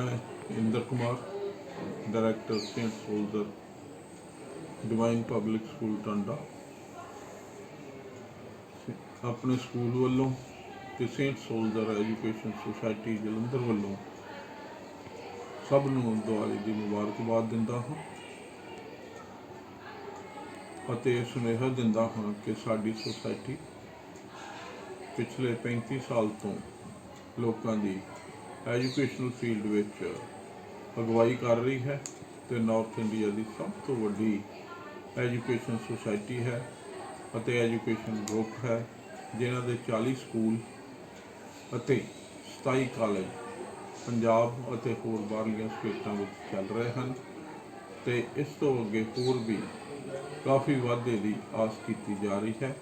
ਮੈਂ Inder Kumar director saint soldier divine public school Tanda. ਆਪਣੇ school ਵੱਲੋਂ ਤੇ saint soldier education society Jalandhar ਵੱਲੋਂ ਸਭ ਨੂੰ ਦੀਵਾਲੀ ਦੀ ਮੁਬਾਰਕਬਾਦ ਦਿੰਦਾ ਹਾਂ ਅਤੇ ਸੁਨੇਹਾ ਦਿੰਦਾ ਹਾਂ ਕਿ ਸਾਡੀ ਸੁਸਾਇਟੀ ਪਿਛਲੇ 35 ਸਾਲ ਤੋਂ ਲੋਕਾਂ ਦੀ ਐਜੂਕੇਸ਼ਨਲ ਫੀਲਡ ਵਿੱਚ ਅਗਵਾਈ ਕਰ ਰਹੀ ਹੈ ਤੇ ਨਾਰਥ ਇੰਡੀਆ ਦੀ ਸਭ ਤੋਂ ਵੱਡੀ ਐਜੂਕੇਸ਼ਨ ਸੁਸਾਇਟੀ ਹੈ ਅਤੇ ਐਜੂਕੇਸ਼ਨ ਗਰੁੱਪ ਹੈ, ਜਿਨ੍ਹਾਂ ਦੇ 40 ਸਕੂਲ ਅਤੇ 27 ਕਾਲਜ ਪੰਜਾਬ ਅਤੇ ਹੋਰ ਬਾਹਰਲੀਆਂ ਸਟੇਟਾਂ ਵਿੱਚ ਚੱਲ ਰਹੇ ਹਨ ਤੇ ਇਸ ਤੋਂ ਅੱਗੇ ਹੋਰ ਵੀ ਕਾਫੀ ਵਾਧੇ ਦੀ ਆਸ ਕੀਤੀ ਜਾ ਰਹੀ ਹੈ।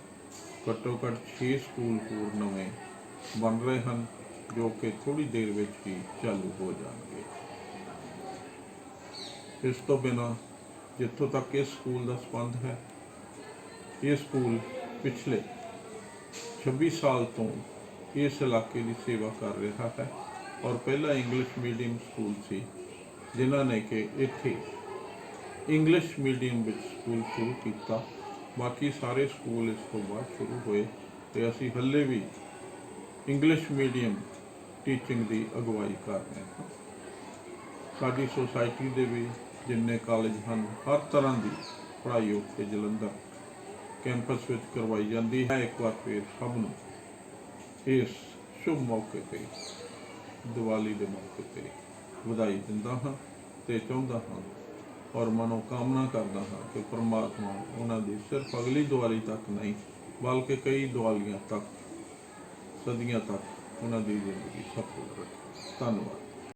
ਘੱਟੋ ਘੱਟ 6 ਸਕੂਲ ਹੋਰ ਨਵੇਂ ਬਣ ਰਹੇ ਹਨ। ਜੋ ਕਿ ਥੋੜੀ ਦੇਰ ਵਿੱਚ ਹੀ ਚਾਲੂ ਹੋ ਜਾਣਗੇ। ਇਸ ਤੋਂ ਬਿਨਾ ਜਿੱਥੋਂ ਤੱਕ ਇਸ ਸਕੂਲ ਦਾ ਸੰਬੰਧ ਹੈ, ਇਹ ਸਕੂਲ ਪਿਛਲੇ 26 ਸਾਲ ਤੋਂ ਇਸ ਇਲਾਕੇ ਦੀ ਸੇਵਾ ਕਰ ਰਿਹਾ ਹੈ ਔਰ ਪਹਿਲਾ ਇੰਗਲਿਸ਼ ਮੀਡੀਅਮ ਸਕੂਲ ਸੀ, ਜਿਨ੍ਹਾਂ ਨੇ ਕਿ ਇੱਥੇ ਇੰਗਲਿਸ਼ ਮੀਡੀਅਮ ਵਿੱਚ ਸਕੂਲ ਸ਼ੁਰੂ ਕੀਤਾ। ਬਾਕੀ ਸਾਰੇ ਸਕੂਲ ਇਸ ਤੋਂ ਬਾਅਦ ਸ਼ੁਰੂ ਹੋਏ ਤੇ ਅਸੀਂ ਹੱਲੇ ਵੀ ਇੰਗਲਿਸ਼ ਮੀਡੀਅਮ ਟੀਚਿੰਗ ਦੀ ਅਗਵਾਈ ਕਰ ਰਹੇ ਹਾਂ। ਸਾਡੀ ਸੁਸਾਇਟੀ ਦੇ ਵੀ ਜਿੰਨੇ ਕਾਲਜ ਹਨ, ਹਰ ਤਰ੍ਹਾਂ ਦੀ ਪੜ੍ਹਾਈ ਉੱਥੇ ਜਲੰਧਰ ਕੈਂਪਸ ਵਿੱਚ ਕਰਵਾਈ ਜਾਂਦੀ ਹੈ। ਇੱਕ ਵਾਰ ਫਿਰ ਸਭ ਨੂੰ ਇਸ ਸ਼ੁਭ ਮੌਕੇ ਤੇ, ਦੀਵਾਲੀ ਦੇ ਮੌਕੇ ਤੇ ਵਧਾਈ ਦਿੰਦਾ ਹਾਂ ਤੇ ਚਾਹੁੰਦਾ ਹਾਂ ਔਰ ਮਨੋ ਕਾਮਨਾ ਕਰਦਾ ਹਾਂ ਕਿ ਪ੍ਰਮਾਤਮਾ ਉਹਨਾਂ ਦੀ ਸਿਰਫ ਅਗਲੀ ਦੀਵਾਲੀ ਤੱਕ ਨਹੀਂ, ਬਲਕਿ ਕਈ ਦੀਵਾਲੀਆਂ ਤੱਕ, ਸਦੀਆਂ ਤੱਕ ਉਹਨਾਂ ਦੀ ਜ਼ਿੰਦਗੀ ਸਫਲ ਰੱਖੇ ਧੰਨਵਾਦ।